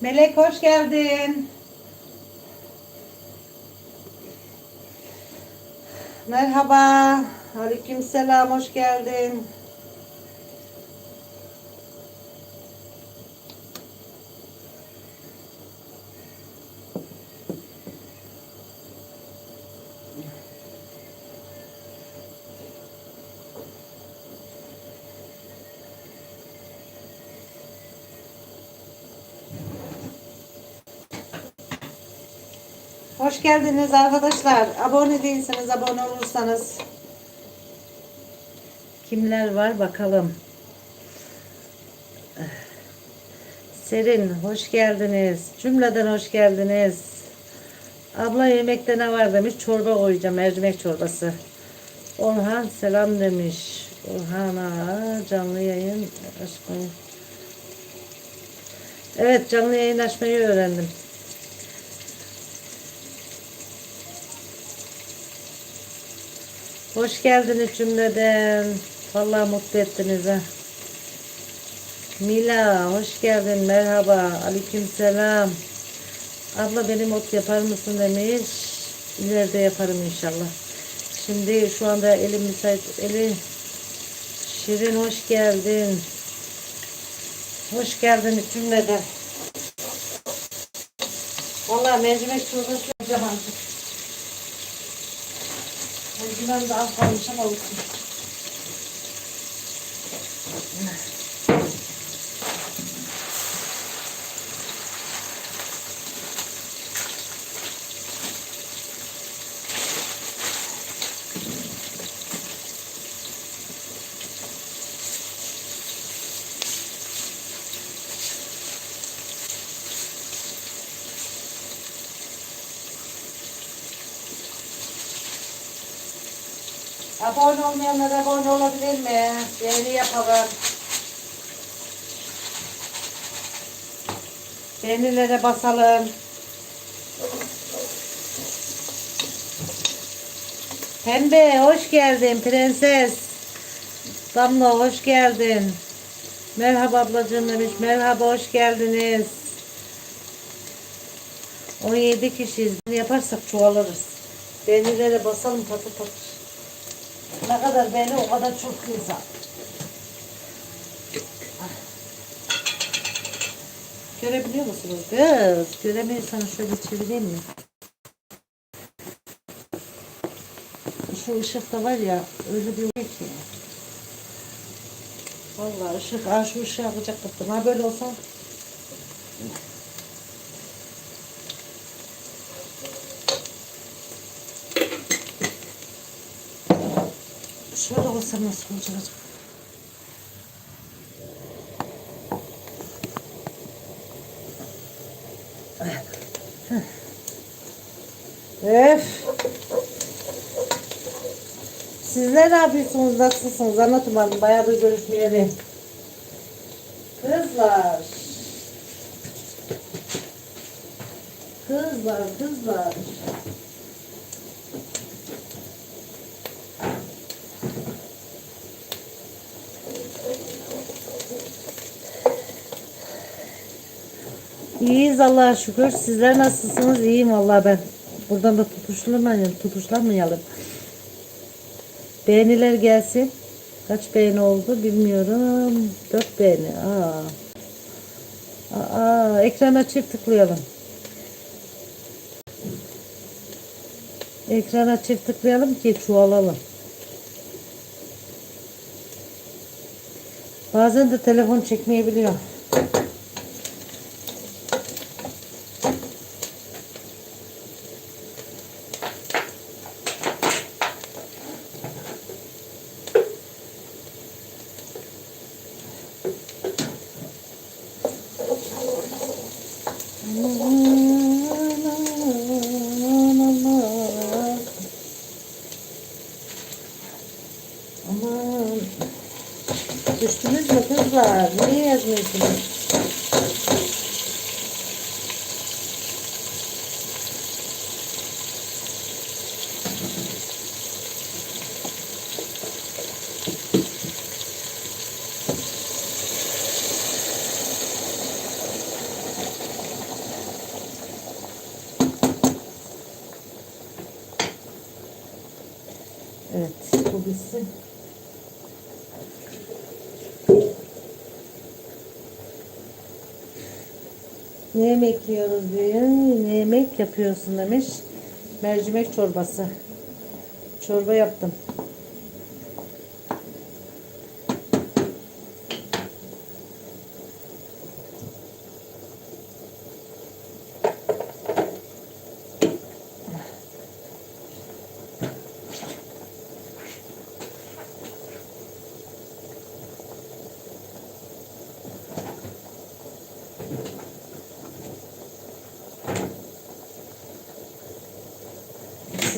Melek hoş geldin. Merhaba. Aleykümselam hoş geldin. Hoş geldiniz arkadaşlar. Abone değilseniz abone olursanız. Kimler var bakalım. Serin hoş geldiniz. Cümleden hoş geldiniz. Abla yemekte ne var demiş. Çorba koyacağım. Mercimek çorbası. Orhan selam demiş. Orhan'a canlı yayın açmayı. Evet canlı yayın açmayı öğrendim. Hoş geldiniz cümleden. Vallahi mutlu ettiniz ha. Mila hoş geldin merhaba aleykümselam. Abla benim ot yapar mısın demiş. İleride yaparım inşallah. Şimdi şu anda elim müsait. Eli Şirin hoş geldin. Hoş geldin cümleden. Vallahi mercimek çorbası yapacağım artık. Mercimeğim de az kalmış ama olsun. Abone olmayanlar abone olabilir mi? Beğeni yapalım. Beğenilere basalım. Pembe hoş geldin prenses. Damla hoş geldin. Merhaba ablacığım demiş. Merhaba hoş geldiniz. 17 kişiyiz. Bunu yaparsak çoğalırız. Beğenilere basalım patır patır. Ne kadar beğeni o kadar çok insan. Görebiliyor musunuz? Kız, göremiyorsanız şöyle çevireyim mi? Şu ışıkta var ya, öyle bir oluyor ki. Vallahi ışık, aa şu ışığı alacak kaptım. Ha böyle olsa olsa nasıl olacak? Öf. Sizler ne yapıyorsunuz? Nasılsınız? Anlatın bana. Bayağıdır görüşmeyeli. Kızlar. Kızlar, kızlar. İyiyiz Allah'a şükür. Sizler nasılsınız? İyiyim vallahi ben. Buradan da tutuşlamayalım, tutuşlamayalım. Beğeniler gelsin. Kaç beğeni oldu bilmiyorum. 4 beğeni. Aa. Aa, ekrana çift tıklayalım. Ekrana çift tıklayalım ki çoğalalım. Bazen de telefon çekmeyebiliyor. Bitsin. Ne yemek yiyoruz diyor. Ne yemek yapıyorsun demiş. Mercimek çorbası. Çorba yaptım.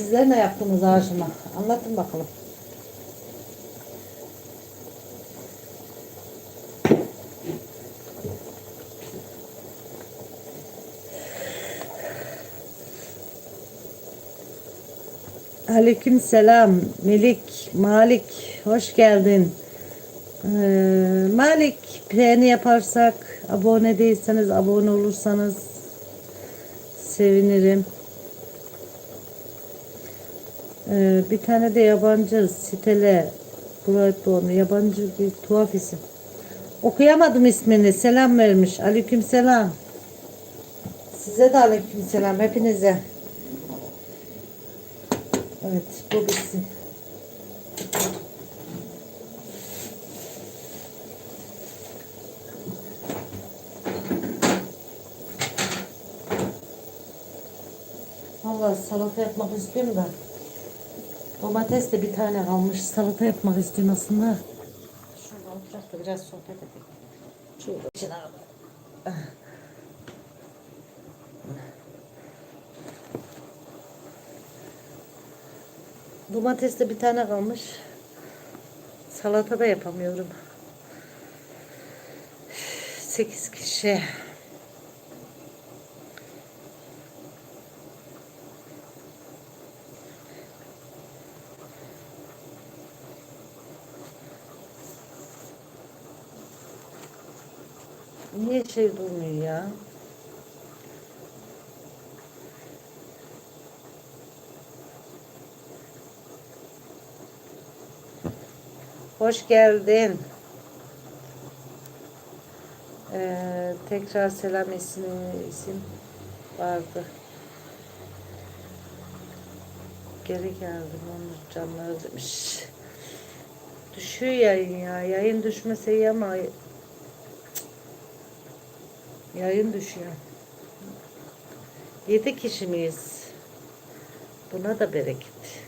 Sizler ne yaptınız ağacıma? Anlatın bakalım. Aleyküm selam. Melik, Malik, hoş geldin. Ee, Malik, beğeni yaparsak, abone değilseniz, abone olursanız sevinirim. Ee, bir tane de yabancı sitele Brightborn yabancı bir tuhaf isim. Okuyamadım ismini. Selam vermiş. Aleyküm selam. Size de aleyküm selam. Hepinize. Evet bu bitsin. Vallahi salata yapmak istiyorum da. Domates de bir tane kalmış. Salata yapmak istiyorum aslında. Şurada oturak da biraz sohbet edelim. Şurada için. Domates de bir tane kalmış. Salata da yapamıyorum. 8 kişi. Niye şey durmuyor ya? Hoş geldin. Ee, tekrar selam ismi isim vardı. Geri geldim onu canları demiş. Düşüyor yayın ya. Yayın düşmese ama Yayın düşüyor. Yedi kişi miyiz? Buna da bereket.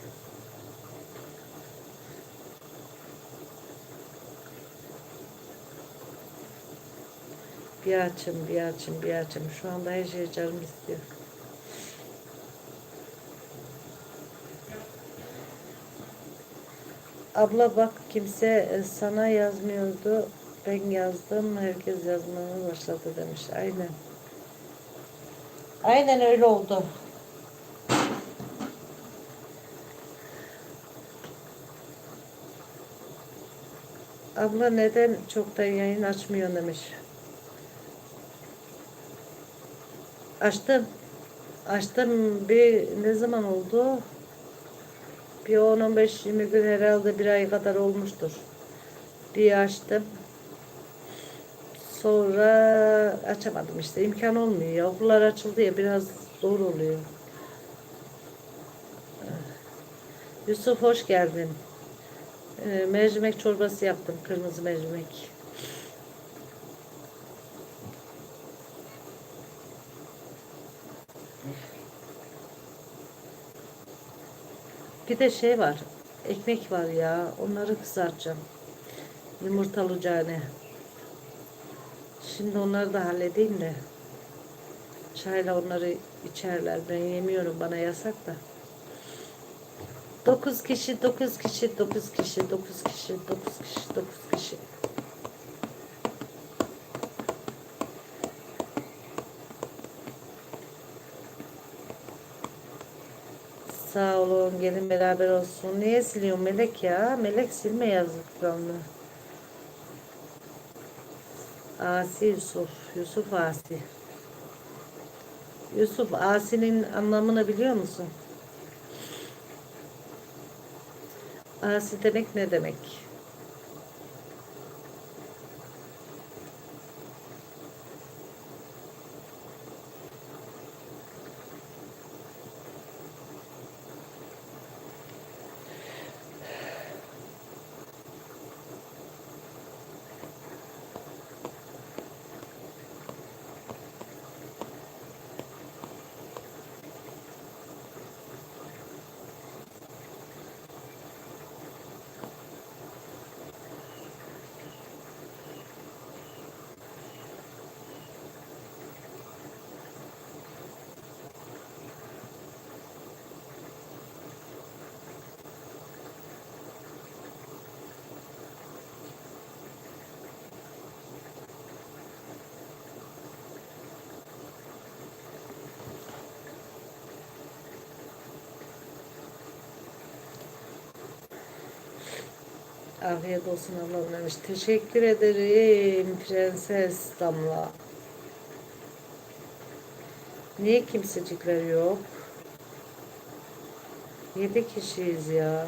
Bir açım, bir açım, bir açım. Şu anda her şey canım istiyor. Abla bak kimse e, sana yazmıyordu. Ben yazdım. Herkes yazmaya başladı demiş. Aynen. Aynen öyle oldu. Abla neden çoktan yayın açmıyor demiş. Açtım. Açtım bir ne zaman oldu? Bir 10-15-20 gün herhalde bir ay kadar olmuştur. Bir açtım. Sonra açamadım işte. imkan olmuyor ya. Okullar açıldı ya biraz zor oluyor. Yusuf hoş geldin. Ee, mercimek çorbası yaptım. Kırmızı mercimek. Bir de şey var. Ekmek var ya. Onları kızartacağım. Yumurtalı cane. Şimdi onları da halledeyim de. Çayla onları içerler. Ben yemiyorum. Bana yasak da. 9 kişi, 9 kişi, 9 kişi, 9 kişi, 9 kişi, 9 kişi. Sağ olun. Gelin beraber olsun. Niye siliyorsun Melek ya? Melek silme yazdıklarını. Asi Yusuf. Yusuf Asi. Yusuf Asi'nin anlamını biliyor musun? Asi demek ne demek? Afiyet olsun Allah'ım demiş. Teşekkür ederim Prenses Damla. Niye kimsecikler yok? Yedi kişiyiz ya.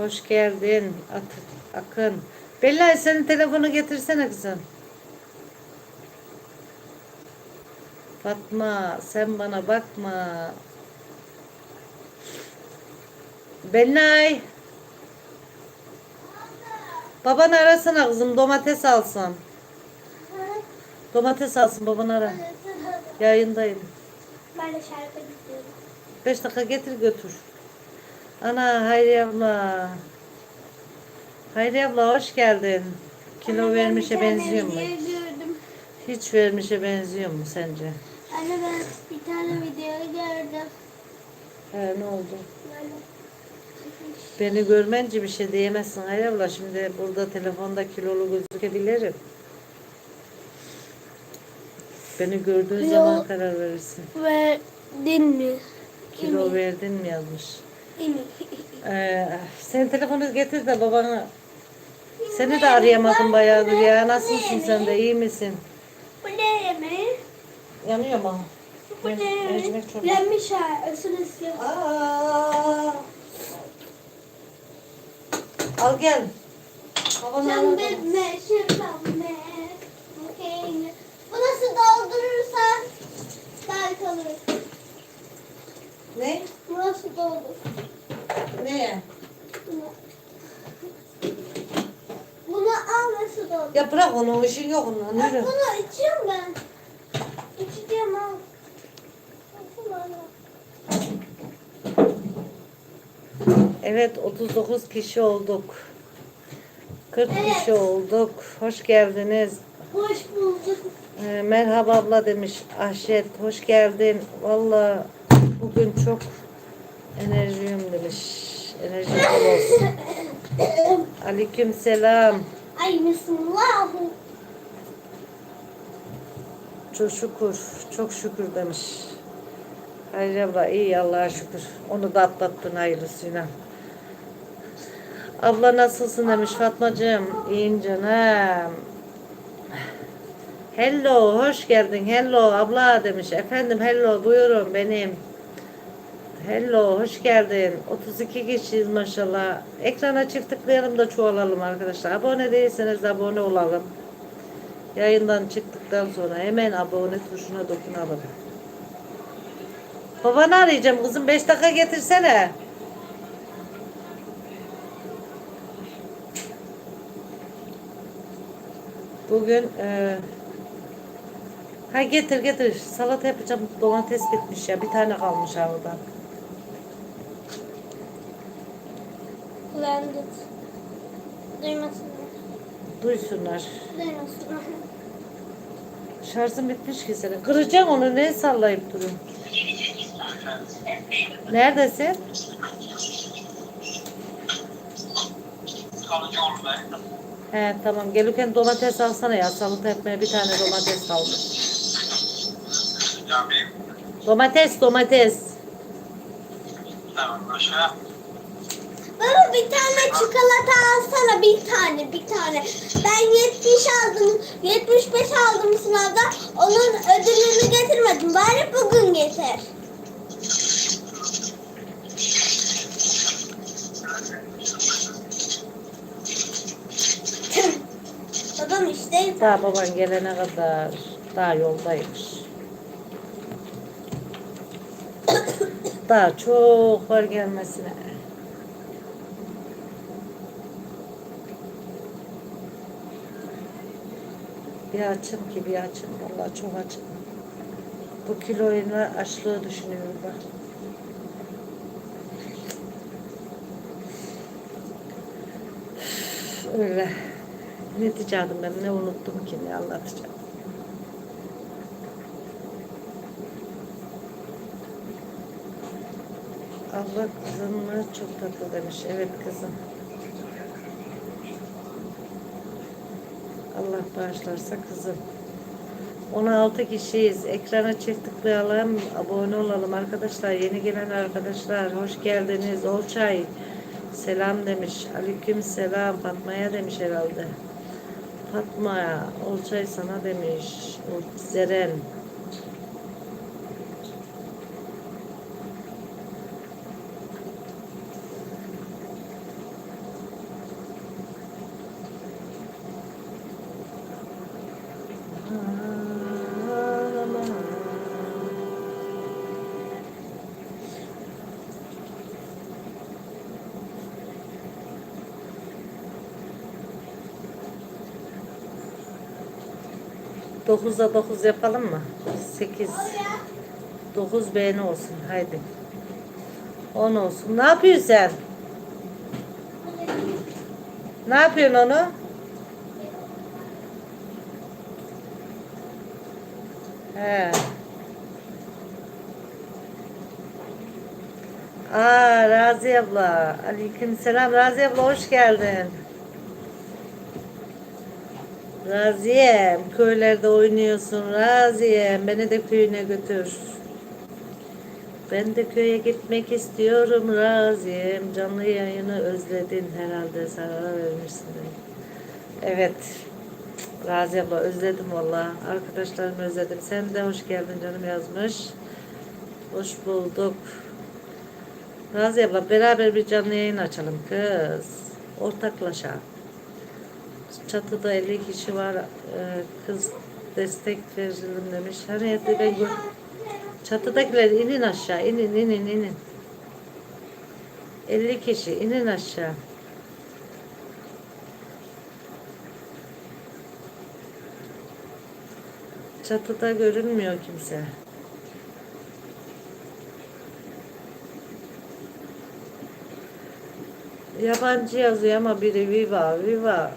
Hoş geldin At Akın. Bella senin telefonu getirsene kızım. Fatma sen bana bakma. Bellay. Baban arasana kızım domates alsın. Domates alsın baban ara. Yayındayım. Ben de şarkı gidiyorum. Beş dakika getir götür. Ana Hayri abla. Hayri abla hoş geldin. Kilo vermişe benziyor mu? Hiç vermişe benziyor mu sence? Anne ben bir tane video gördüm. He ne oldu? Böyle. Beni görmence bir şey diyemezsin Hayri abla. Şimdi burada telefonda kilolu gözükebilirim. Beni gördüğün Yo. zaman karar verirsin. Verdin mi? Kilo verdin mi yazmış. Ee, sen telefonu getir de babana. Seni de arayamadım bayağıdır ya. Nasılsın sen de iyi misin? Bu ne yemeği? Yanıyor mu? Bu ne yemeği? Mercimek çorbası. Yenmiş ha. Isın ısın. Aa! Al gel. Babana Sen al. bezme, şırdanme. Okey. Bu nasıl doldurursan daha kalır. Ne? Bu nasıl doldur? Ne? Bunu. Al nasıl doldur? Ya bırak onu, işin yok onunla. Bak Yürü. bunu içiyorum ben. İçeceğim al. Nasıl bana? Evet, 39 kişi olduk. 40 Evet. kişi olduk. Hoş geldiniz. Hoş bulduk. Ee, merhaba abla demiş Ahşet. Hoş geldin. Valla bugün çok enerjiyim demiş. Enerji bol olsun. Aleyküm selam. Ay bismillah. Çok şükür. Çok şükür demiş. Hayır abla iyi Allah'a şükür. Onu da atlattın hayırlısıyla. Abla nasılsın demiş Fatmacığım. İyiyim canım. Hello, hoş geldin. Hello abla demiş. Efendim hello buyurun benim. Hello, hoş geldin. 32 kişiyiz maşallah. Ekrana çift tıklayalım da çoğalalım arkadaşlar. Abone değilseniz de abone olalım. Yayından çıktıktan sonra hemen abone tuşuna dokunalım. Babanı arayacağım kızım. 5 dakika getirsene. Bugün e, ha getir getir. Salata yapacağım. Domates bitmiş ya. Bir tane kalmış ha. Kullandık. Duymasınlar. Duysunlar. Duymasınlar. Şarjım bitmiş ki senin. Kıracağım onu. Ne sallayıp duruyorsun? Neredesin? He tamam gelirken domates alsana ya salata yapmaya bir tane domates aldım. Cami. Domates domates. Tamam başka. Bir tane çikolata alsana bir tane bir tane. Ben 70 aldım 75 aldım sınavda. Onun ödülünü getirmedim. Bari bugün getir. Babam işte Daha baban gelene kadar daha yoldaymış. Daha çok var gelmesine. Bir açım ki bir açım. Vallahi çok açım. Bu kiloyla açlığı düşünüyorum bak. Öyle. Ne diyecektim ben ne unuttum ki ne anlatacağım. Allah kızımı çok tatlı demiş. Evet kızım. Allah bağışlarsa kızım. 16 kişiyiz. Ekrana çift tıklayalım. Abone olalım arkadaşlar. Yeni gelen arkadaşlar. Hoş geldiniz. Olçay. Selam demiş. Aleyküm selam. Fatma'ya demiş herhalde. Fatma. Olçay sana demiş. Zeren. Dokuzda dokuz yapalım mı? Sekiz. Dokuz beğeni olsun. Haydi. On olsun. Ne yapıyorsun sen? Ne yapıyorsun onu? He. Aa Razi abla. Aleyküm selam. Razi abla hoş geldin. Raziyem, köylerde oynuyorsun Raziyem. Beni de köyüne götür. Ben de köye gitmek istiyorum Raziyem. Canlı yayını özledin herhalde. Sana vermişsin. Evet. Razi abla özledim valla. Arkadaşlarımı özledim. Sen de hoş geldin canım yazmış. Hoş bulduk. Razi abla beraber bir canlı yayın açalım kız. Ortaklaşa. Çatıda 50 kişi var. Ee, Kız destek verelim demiş. Her yerde ben gör... Çatıdakiler inin aşağı. inin inin inin. 50 kişi inin aşağı. Çatıda görünmüyor kimse. Yabancı yazıyor ama biri Viva, Viva.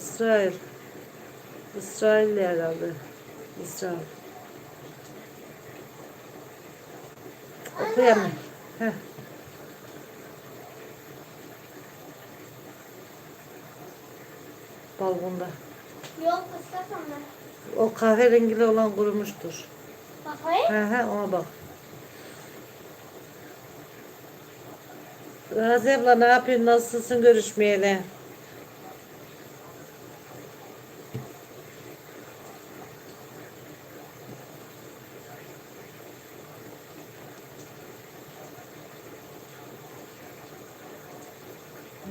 İsrail. İsrail herhalde. İsrail. Okuyamıyorum. Heh. Balkonda. Yok ıslak ama. O kahverengili olan kurumuştur. Bakayım. He he ona bak. Razi abla ne yapıyorsun? Nasılsın görüşmeyeli?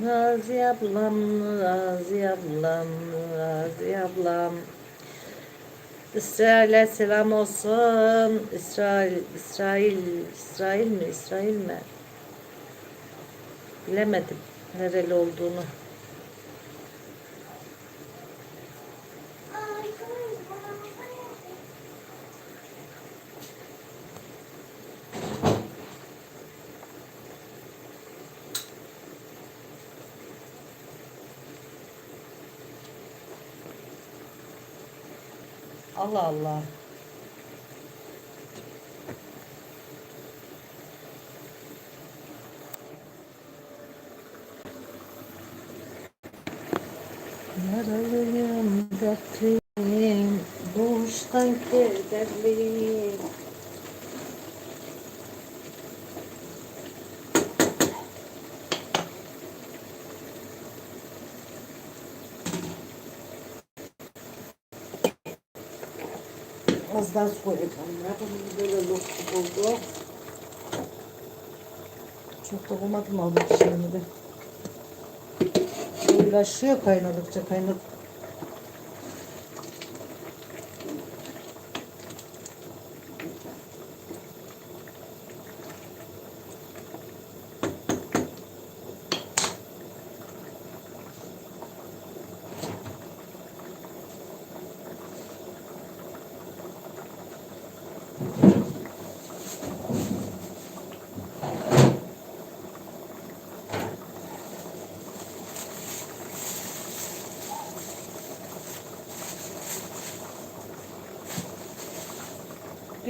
Razi ablam, Razi ablam, Razi ablam. İsrail'e selam olsun. İsrail, İsrail, İsrail mi, İsrail mi? Bilemedim nereli olduğunu. Allah Allah. Yaralıyım dertliyim, doğuştan kederliyim. Az su koyacağım. Ya bunu böyle lokum oldu. Çok da bulmadım aldım şeyini de. Uğraşıyor kaynadıkça kaynadı.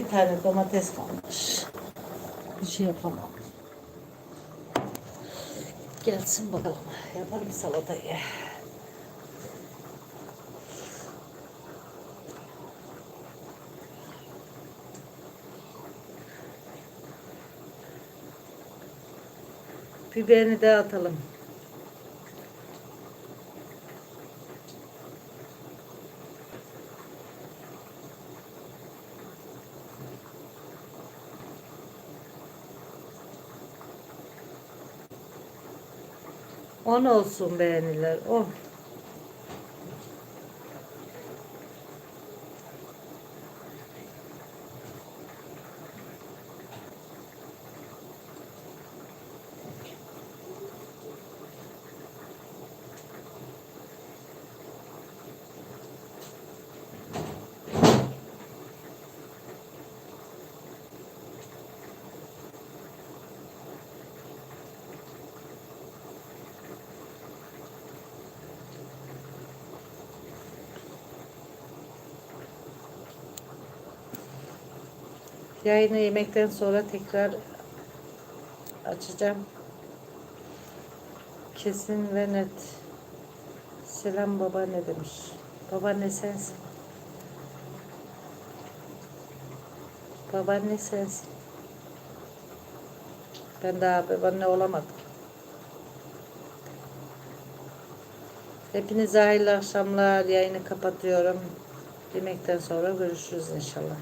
Bir tane domates kalmış. Bir şey yapamam. Gelsin bakalım. Yaparım salatayı. Biberini de atalım. On olsun beğeniler. Oh. Yayını yemekten sonra tekrar açacağım. Kesin ve net. Selam babaanne demiş. Babaanne sensin. Babaanne sensin. Ben daha babaanne olamadım. Hepinize hayırlı akşamlar. Yayını kapatıyorum. Yemekten sonra görüşürüz inşallah.